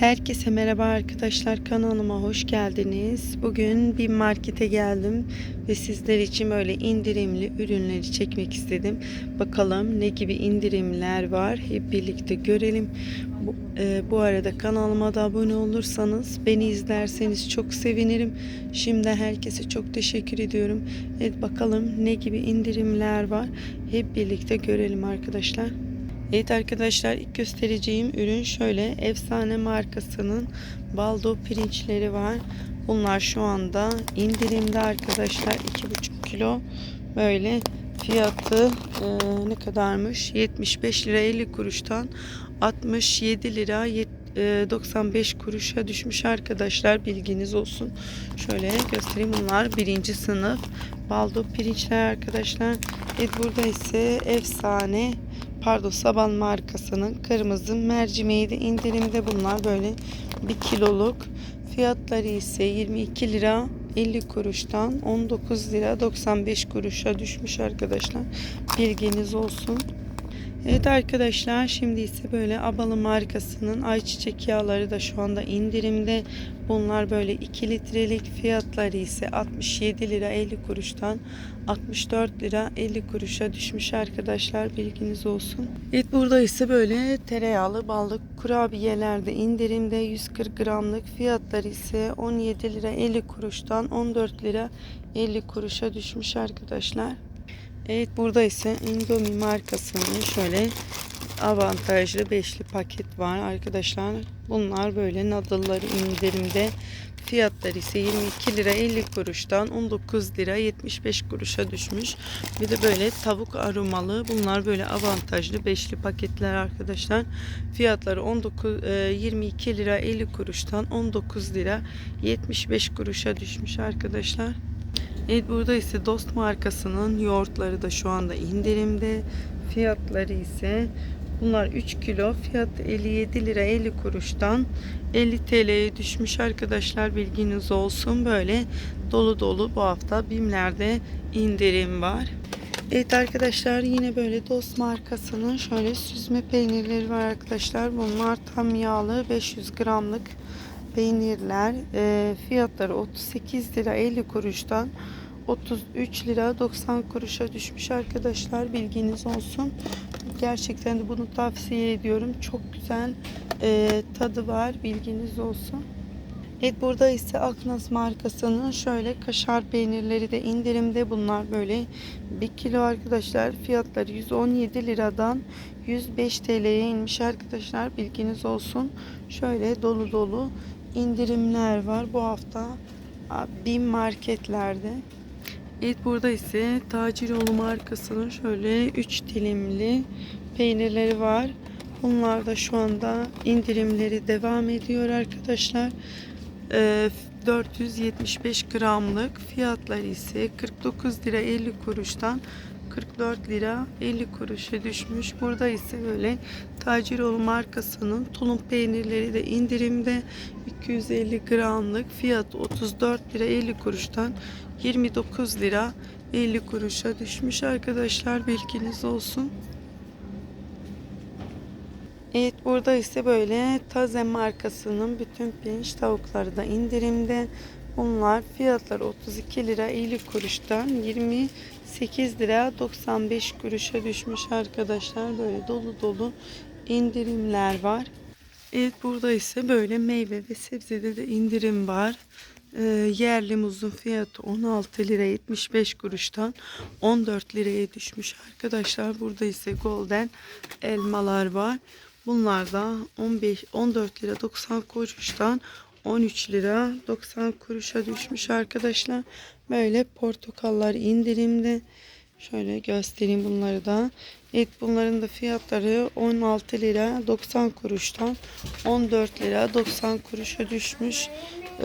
Herkese merhaba arkadaşlar kanalıma hoş geldiniz. Bugün bir markete geldim ve sizler için böyle indirimli ürünleri çekmek istedim. Bakalım ne gibi indirimler var hep birlikte görelim. Bu, e, bu arada kanalıma da abone olursanız beni izlerseniz çok sevinirim. Şimdi herkese çok teşekkür ediyorum. Evet bakalım ne gibi indirimler var hep birlikte görelim arkadaşlar. Evet arkadaşlar ilk göstereceğim ürün şöyle efsane markasının baldo pirinçleri var. Bunlar şu anda indirimde arkadaşlar 2,5 kilo böyle fiyatı e, ne kadarmış 75 lira 50 kuruştan 67 lira yet- e, 95 kuruşa düşmüş arkadaşlar bilginiz olsun. Şöyle göstereyim bunlar birinci sınıf baldo pirinçler arkadaşlar. Evet burada ise efsane pardon Saban markasının kırmızı mercimeği de indirimde bunlar böyle bir kiloluk. Fiyatları ise 22 lira 50 kuruştan 19 lira 95 kuruşa düşmüş arkadaşlar. Bilginiz olsun. Evet arkadaşlar şimdi ise böyle Abalı markasının ayçiçek yağları da şu anda indirimde. Bunlar böyle 2 litrelik fiyatları ise 67 lira 50 kuruştan 64 lira 50 kuruşa düşmüş arkadaşlar bilginiz olsun. Evet burada ise böyle tereyağlı ballık kurabiyelerde indirimde 140 gramlık fiyatları ise 17 lira 50 kuruştan 14 lira 50 kuruşa düşmüş arkadaşlar. Evet burada ise Indomie markasının şöyle avantajlı beşli paket var arkadaşlar. Bunlar böyle nadılları indirimde. Fiyatları ise 22 lira 50 kuruştan 19 lira 75 kuruşa düşmüş. Bir de böyle tavuk aromalı. Bunlar böyle avantajlı beşli paketler arkadaşlar. Fiyatları 19 e, 22 lira 50 kuruştan 19 lira 75 kuruşa düşmüş arkadaşlar. Evet burada ise Dost markasının yoğurtları da şu anda indirimde. Fiyatları ise bunlar 3 kilo fiyat 57 lira 50 kuruştan 50 TL'ye düşmüş arkadaşlar bilginiz olsun. Böyle dolu dolu bu hafta BİM'lerde indirim var. Evet arkadaşlar yine böyle Dost markasının şöyle süzme peynirleri var arkadaşlar. Bunlar tam yağlı 500 gramlık peynirler e, fiyatları 38 lira 50 kuruştan 33 lira 90 kuruşa düşmüş arkadaşlar bilginiz olsun. Gerçekten de bunu tavsiye ediyorum. Çok güzel e, tadı var bilginiz olsun. Evet burada ise Aknaz markasının şöyle kaşar peynirleri de indirimde bunlar böyle 1 kilo arkadaşlar fiyatları 117 liradan 105 TL'ye inmiş arkadaşlar bilginiz olsun. Şöyle dolu dolu indirimler var bu hafta bin marketlerde. Evet burada ise Taciroğlu markasının şöyle 3 dilimli peynirleri var. Bunlar da şu anda indirimleri devam ediyor arkadaşlar. Ee, 475 gramlık fiyatları ise 49 lira 50 kuruştan 44 lira 50 kuruşa düşmüş. Burada ise böyle Taciroğlu markasının tulum peynirleri de indirimde 250 gramlık fiyat 34 lira 50 kuruştan 29 lira 50 kuruşa düşmüş arkadaşlar bilginiz olsun. Evet burada ise böyle Taze markasının bütün pirinç tavukları da indirimde. Bunlar fiyatlar 32 lira 50 kuruştan 28 lira 95 kuruşa düşmüş arkadaşlar. Böyle dolu dolu indirimler var. Evet burada ise böyle meyve ve sebzede de indirim var. Ee, yerli muzun fiyatı 16 lira 75 kuruştan 14 liraya düşmüş arkadaşlar. Burada ise golden elmalar var. Bunlar da 15 14 lira 90 kuruştan 13 lira 90 kuruşa düşmüş arkadaşlar. Böyle portakallar indirimde. Şöyle göstereyim bunları da. Evet bunların da fiyatları 16 lira 90 kuruştan 14 lira 90 kuruşa düşmüş. Ee,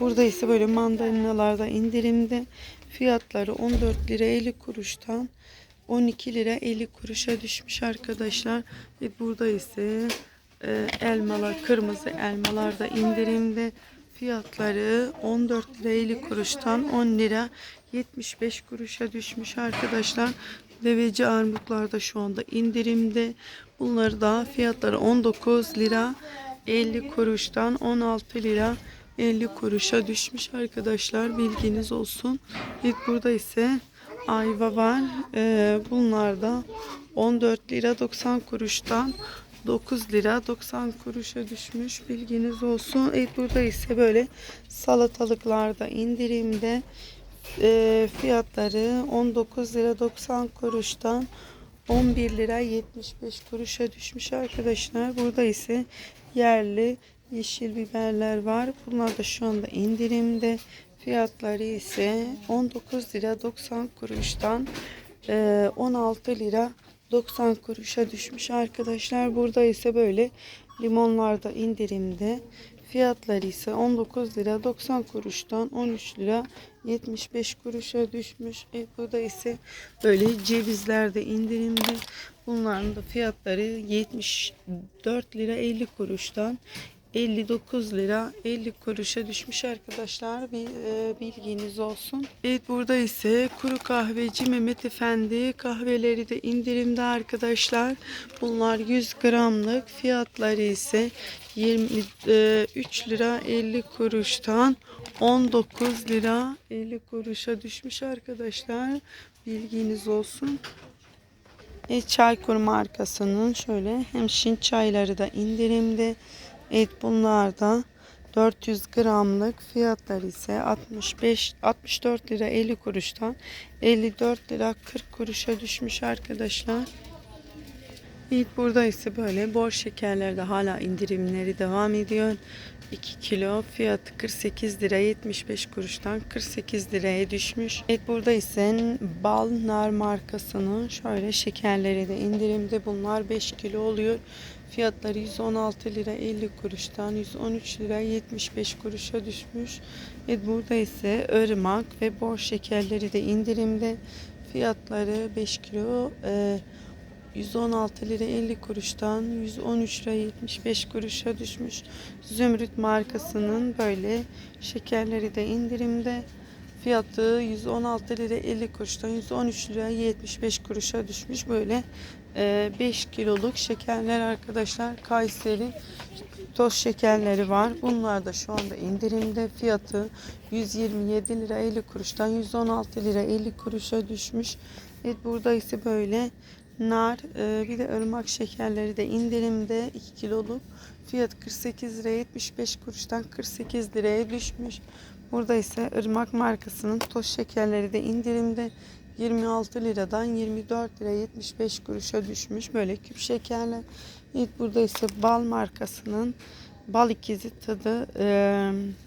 burada ise böyle mandalinalarda indirimde. Fiyatları 14 lira 50 kuruştan 12 lira 50 kuruşa düşmüş arkadaşlar. Ve burada ise e, elmalar, kırmızı elmalar da indirimde. Fiyatları 14 lira 50 kuruştan 10 lira 75 kuruşa düşmüş arkadaşlar. Deveci armutlar da şu anda indirimde. Bunları da fiyatları 19 lira 50 kuruştan 16 lira 50 kuruşa düşmüş arkadaşlar bilginiz olsun. Evet burada ise ayva var. Ee, bunlar da 14 lira 90 kuruştan 9 lira 90 kuruşa düşmüş bilginiz olsun. Evet burada ise böyle salatalıklarda indirimde e, fiyatları 19 lira 90 kuruştan 11 lira 75 kuruşa düşmüş arkadaşlar. Burada ise yerli yeşil biberler var. Bunlar da şu anda indirimde. Fiyatları ise 19 lira 90 kuruştan e, 16 lira 90 kuruşa düşmüş arkadaşlar. Burada ise böyle limonlar da indirimde. Fiyatları ise 19 lira 90 kuruştan 13 lira 75 kuruşa düşmüş. E, burada ise böyle cevizler de indirimde. Bunların da fiyatları 74 lira 50 kuruştan 59 lira 50 kuruşa düşmüş arkadaşlar. E, bilginiz olsun. Evet burada ise kuru kahveci Mehmet Efendi kahveleri de indirimde arkadaşlar. Bunlar 100 gramlık. Fiyatları ise 23 lira 50 kuruştan 19 lira 50 kuruşa düşmüş arkadaşlar. Bilginiz olsun. E, Çaykur markasının şöyle hemşin çayları da indirimde. Evet bunlar da 400 gramlık fiyatları ise 65 64 lira 50 kuruştan 54 lira 40 kuruşa düşmüş arkadaşlar. Evet burada ise böyle bor şekerlerde hala indirimleri devam ediyor. 2 kilo fiyatı 48 lira 75 kuruştan 48 liraya düşmüş. Evet burada ise Bal Nar markasının şöyle şekerleri de indirimde bunlar 5 kilo oluyor. Fiyatları 116 lira 50 kuruştan 113 lira 75 kuruşa düşmüş. Evet burada ise ırmak ve bor şekerleri de indirimde. Fiyatları 5 kilo e, 116 lira 50 kuruştan 113 lira 75 kuruşa düşmüş. Zümrüt markasının böyle şekerleri de indirimde. Fiyatı 116 lira 50 kuruştan 113 lira 75 kuruşa düşmüş. Böyle 5 kiloluk şekerler arkadaşlar. Kayseri toz şekerleri var. Bunlar da şu anda indirimde. Fiyatı 127 lira 50 kuruştan 116 lira 50 kuruşa düşmüş. Evet burada ise böyle nar e, bir de ırmak şekerleri de indirimde 2 kiloluk. Fiyat 48 lira 75 kuruştan 48 liraya düşmüş. Burada ise ırmak markasının toz şekerleri de indirimde 26 liradan 24 lira 75 kuruşa düşmüş. Böyle küp şekerler. Evet burada ise bal markasının bal ikizi tadı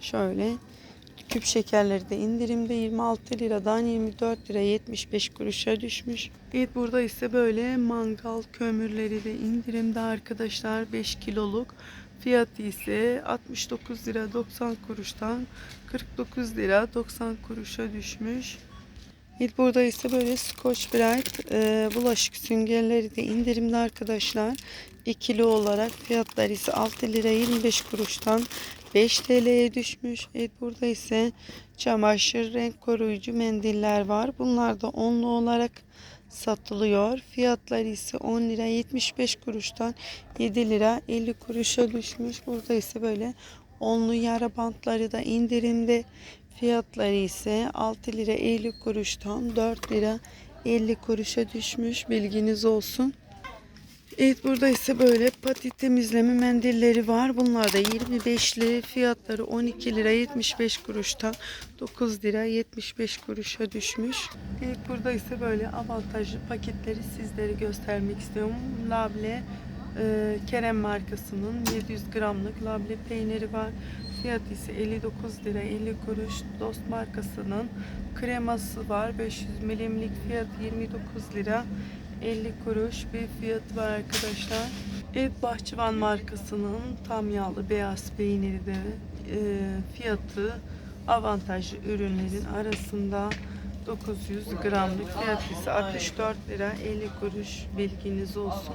şöyle küp şekerleri de indirimde 26 liradan 24 lira 75 kuruşa düşmüş. Evet burada ise böyle mangal kömürleri de indirimde arkadaşlar 5 kiloluk. Fiyatı ise 69 lira 90 kuruştan 49 lira 90 kuruşa düşmüş. Evet burada ise böyle Scotch Brite e, bulaşık süngerleri de indirimde arkadaşlar. İkili olarak fiyatlar ise 6 lira 25 kuruştan 5 TL'ye düşmüş. Evet burada ise çamaşır renk koruyucu mendiller var. Bunlar da onlu olarak satılıyor. Fiyatları ise 10 lira 75 kuruştan 7 lira 50 kuruşa düşmüş. Burada ise böyle onlu yara bantları da indirimde. Fiyatları ise 6 lira 50 kuruştan 4 lira 50 kuruşa düşmüş. Bilginiz olsun. Evet burada ise böyle pati temizleme mendilleri var. Bunlar da 25'li fiyatları 12 lira 75 kuruştan 9 lira 75 kuruşa düşmüş. Evet burada ise böyle avantajlı paketleri sizlere göstermek istiyorum. Lable e, Kerem markasının 700 gramlık lable peyniri var. Fiyat ise 59 lira 50 kuruş. Dost markasının kreması var. 500 milimlik fiyat 29 lira 50 kuruş bir fiyatı var arkadaşlar. Evet Bahçıvan markasının tam yağlı beyaz peyniri de e, fiyatı avantajlı ürünlerin arasında 900 gramlık fiyat ise 64 lira 50 kuruş bilginiz olsun.